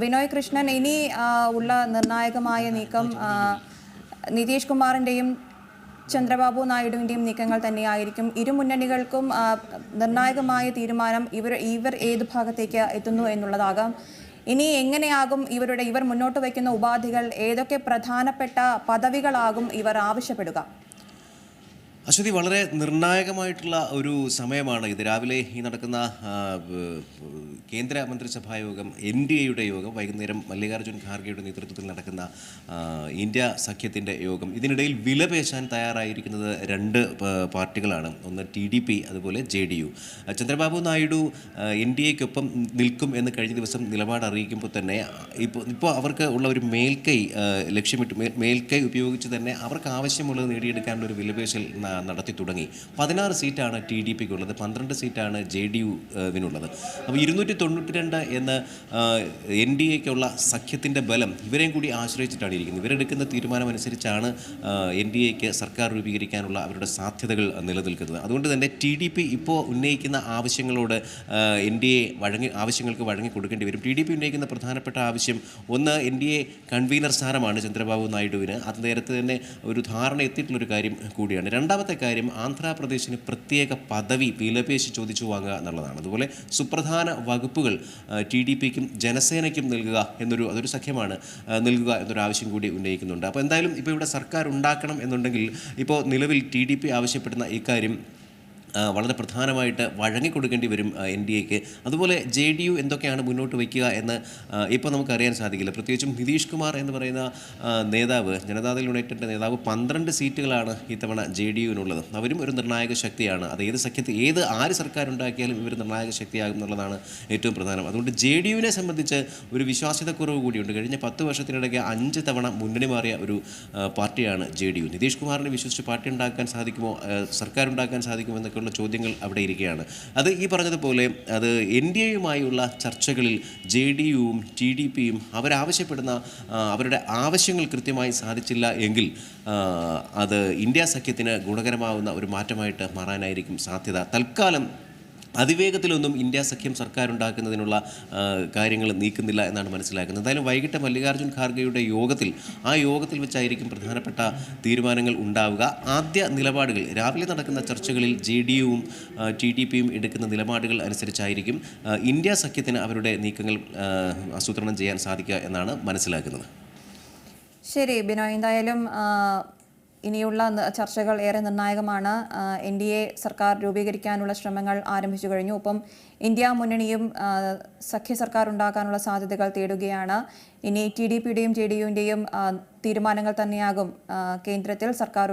ബിനോയ് കൃഷ്ണൻ ഇനി ഉള്ള നിർണായകമായ നീക്കം നിതീഷ് കുമാറിന്റെയും ചന്ദ്രബാബു നായിഡുവിന്റെയും നീക്കങ്ങൾ തന്നെയായിരിക്കും. ഇരു മുന്നണികൾക്കും നിർണായകമായ തീരുമാനം ഇവർ ഇവർ ഏത് ഭാഗത്തേക്ക് എത്തുന്നു എന്നുള്ളതാകാം. ഇനി എങ്ങനെയാകും ഇവരുടെ ഇവർ മുന്നോട്ട് വയ്ക്കുന്ന ഉപാധികൾ ഏതൊക്കെ പ്രധാനപ്പെട്ട പദവികളാകും ഇവർ ആവശ്യപ്പെടുക? അശ്വതി വളരെ നിർണായകമായിട്ടുള്ള ഒരു സമയമാണ് ഇത്. രാവിലെ ഈ നടക്കുന്ന കേന്ദ്ര മന്ത്രിസഭാ യോഗം എൻ ഡി എയുടെ യോഗം വൈകുന്നേരം മല്ലികാർജുൻ ഖാർഗെയുടെ നേതൃത്വത്തിൽ നടക്കുന്ന ഇന്ത്യ സഖ്യത്തിന്റെ യോഗം. ഇതിനിടയിൽ വില പേശാൻ തയ്യാറായിരിക്കുന്നത് രണ്ട് പാർട്ടികളാണ്. ഒന്ന് ടി ഡി പി അതുപോലെ J D U. Chandrababu Naidu N D എക്കൊപ്പം നിൽക്കും എന്ന് കഴിഞ്ഞ ദിവസം നിലപാട് അറിയിക്കുമ്പോൾ തന്നെ ഇപ്പോൾ ഇപ്പോൾ അവർക്ക് ഉള്ള ഒരു മേൽക്കൈ ലക്ഷ്യമിട്ട് മേൽക്കൈ ഉപയോഗിച്ച് തന്നെ അവർക്ക് ആവശ്യമുള്ളത് നേടിയെടുക്കാനുള്ള ഒരു വിലപേശൽ നടത്തി തുടങ്ങി. പതിനാറ് സീറ്റാണ് ടി ഡി പിക്ക് ഉള്ളത് പന്ത്രണ്ട് സീറ്റാണ് ജെ ഡി യുവിനുള്ളത് അപ്പോൾ ഇരുന്നൂറ്റി തൊണ്ണൂറ്റി രണ്ട് എന്ന എൻ ഡി എക്കുള്ള സഖ്യത്തിന്റെ ബലം ഇവരെയും കൂടി ആശ്രയിച്ചിട്ടാണ് ഇരിക്കുന്നത്. ഇവരെടുക്കുന്ന തീരുമാനം അനുസരിച്ചാണ് എൻ ഡി എക്ക് സർക്കാർ രൂപീകരിക്കാനുള്ള അവരുടെ സാധ്യതകൾ നിലനിൽക്കുന്നത്. അതുകൊണ്ട് തന്നെ ടി ഡി പി ഇപ്പോൾ ഉന്നയിക്കുന്ന ആവശ്യങ്ങളോട് എൻ ഡി എ വഴങ്ങി ആവശ്യങ്ങൾക്ക് വഴങ്ങി കൊടുക്കേണ്ടി വരും. ടി ഡി പി ഉന്നയിക്കുന്ന പ്രധാനപ്പെട്ട ആവശ്യം ഒന്ന് എൻ ഡി എ കൺവീനർ സ്ഥാനമാണ് ചന്ദ്രബാബു നായിഡുവിന്. അത് നേരത്തെ തന്നെ ഒരു ധാരണ എത്തിയിട്ടുള്ളൊരു കാര്യം കൂടിയാണ്. രണ്ടാമത്തെ കാര്യം ആന്ധ്രാപ്രദേശിന് പ്രത്യേക പദവി വിലപേശി ചോദിച്ചു വാങ്ങുക എന്നുള്ളതാണ്. അതുപോലെ സുപ്രധാന വകുപ്പുകൾ ടി ഡി പിക്കും ജനസേനയ്ക്കും നൽകുക എന്നൊരു അതൊരു സഖ്യമാണ് നൽകുക എന്നൊരു ആവശ്യം കൂടി ഉന്നയിക്കുന്നുണ്ട്. അപ്പോൾ എന്തായാലും ഇപ്പോൾ ഇവിടെ സർക്കാർ ഉണ്ടാക്കണം എന്നുണ്ടെങ്കിൽ ഇപ്പോൾ നിലവിൽ ടി ഡി പി ആവശ്യപ്പെടുന്ന ഇക്കാര്യം വളരെ പ്രധാനമായിട്ട് വഴങ്ങിക്കൊടുക്കേണ്ടി വരും എൻ ഡി എക്ക്. അതുപോലെ ജെ ഡി യു എന്തൊക്കെയാണ് മുന്നോട്ട് വയ്ക്കുക എന്ന് ഇപ്പോൾ നമുക്കറിയാൻ സാധിക്കില്ല. പ്രത്യേകിച്ചും നിതീഷ് കുമാർ എന്ന് പറയുന്ന നേതാവ് ജനതാദൾ യുണൈറ്റഡിന്റെ നേതാവ് പന്ത്രണ്ട് സീറ്റുകളാണ് ഇത്തവണ ജെ ഡി യുവിനുള്ളത്. അവരും ഒരു നിർണായക ശക്തിയാണ്. അത് ഏത് സഖ്യത്തിൽ ഏത് ആര് സർക്കാർ ഉണ്ടാക്കിയാലും ഇവർ നിർണായക ശക്തിയാകും എന്നുള്ളതാണ് ഏറ്റവും പ്രധാനം. അതുകൊണ്ട് ജെ ഡി യുവിനെ സംബന്ധിച്ച് ഒരു വിശ്വാസ്യതക്കുറവ് കൂടിയുണ്ട്. കഴിഞ്ഞ പത്ത് വർഷത്തിനിടയ്ക്ക് അഞ്ച് തവണ മുന്നണി മാറിയ ഒരു പാർട്ടിയാണ് ജെ ഡി യു. നിതീഷ് കുമാറിനെ വിശ്വസിച്ച് പാർട്ടി ഉണ്ടാക്കാൻ സാധിക്കുമോ സർക്കാർ ഉണ്ടാക്കാൻ സാധിക്കുമോ എന്നൊക്കെയുള്ള ചോദ്യങ്ങൾ അവിടെ ഇരിക്കുകയാണ്. അത് ഈ പറഞ്ഞതുപോലെ അത് എൻ ഡി എയുമായുള്ള ചർച്ചകളിൽ ജെ ഡി യുവും ടി ഡി പിയും അവരാവശ്യപ്പെടുന്ന അവരുടെ ആവശ്യങ്ങൾ കൃത്യമായി സാധിച്ചില്ല എങ്കിൽ അത് ഇന്ത്യ സഖ്യത്തിന് ഗുണകരമാവുന്ന ഒരു മാറ്റമായിട്ട് മാറാനായിരിക്കും സാധ്യത. തൽക്കാലം അതിവേഗത്തിലൊന്നും ഇന്ത്യ സഖ്യം സർക്കാർ ഉണ്ടാക്കുന്നതിനുള്ള കാര്യങ്ങൾ നീക്കുന്നില്ല എന്നാണ് മനസ്സിലാക്കുന്നത്. എന്തായാലും വൈകിട്ട് മല്ലികാർജുൻ ഖാർഗെയുടെ യോഗത്തിൽ ആ യോഗത്തിൽ വെച്ചായിരിക്കും പ്രധാനപ്പെട്ട തീരുമാനങ്ങൾ ഉണ്ടാവുക. ആദ്യ നിലപാടുകൾ രാവിലെ നടക്കുന്ന ചർച്ചകളിൽ ജെ ഡി യുവും ടി ഡി പിയും എടുക്കുന്ന നിലപാടുകൾ അനുസരിച്ചായിരിക്കും ഇന്ത്യ സഖ്യത്തിന് അവരുടെ നീക്കങ്ങൾ ആസൂത്രണം ചെയ്യാൻ സാധിക്കുക എന്നാണ് മനസ്സിലാക്കുന്നത്. ശരി ബിനോ എന്തായാലും ഇനിയുള്ള ചർച്ചകൾ ഏറെ നിർണായകമാണ്. എൻ ഡി എ സർക്കാർ രൂപീകരിക്കാനുള്ള ശ്രമങ്ങൾ ആരംഭിച്ചു കഴിഞ്ഞു. ഒപ്പം ഇന്ത്യ മുന്നണിയും സഖ്യ സർക്കാർ ഉണ്ടാക്കാനുള്ള സാധ്യതകൾ തേടുകയാണ്. ഇനി ടി ഡി പിയുടെയും ജെ ഡി യുവിന്റെയും തീരുമാനങ്ങൾ തന്നെയാകും കേന്ദ്രത്തിൽ സർക്കാർ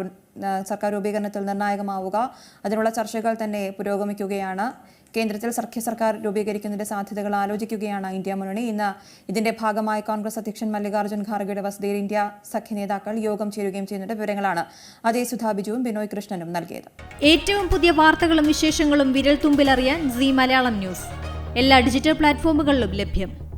സർക്കാർ രൂപീകരണത്തിൽ നിർണായകമാവുക. അതിനുള്ള ചർച്ചകൾ തന്നെ പുരോഗമിക്കുകയാണ്. കേന്ദ്രത്തിൽ സഖ്യ സർക്കാർ രൂപീകരിക്കുന്നതിന്റെ സാധ്യതകൾ ആലോചിക്കുകയാണ് ഇന്ത്യ മുന്നണി. ഇന്ന് ഇതിന്റെ ഭാഗമായി കോൺഗ്രസ് അധ്യക്ഷൻ മല്ലികാർജുൻ ഖാർഗെയുടെ വസതിയിൽ ഇന്ത്യ സഖ്യ നേതാക്കൾ യോഗം ചേരുകയും ചെയ്യുന്നുണ്ട്. വിവരങ്ങളാണ് അതേ സുധാ ബിജുവും ബിനോയ് കൃഷ്ണനും നൽകിയത്. ഏറ്റവും പുതിയ വാർത്തകളും വിശേഷങ്ങളും വിരൽ തുമ്പിലറിയാൻ സി മലയാളം ന്യൂസ്. എല്ലാ ഡിജിറ്റൽ പ്ലാറ്റ്ഫോമുകളിലും ലഭ്യം.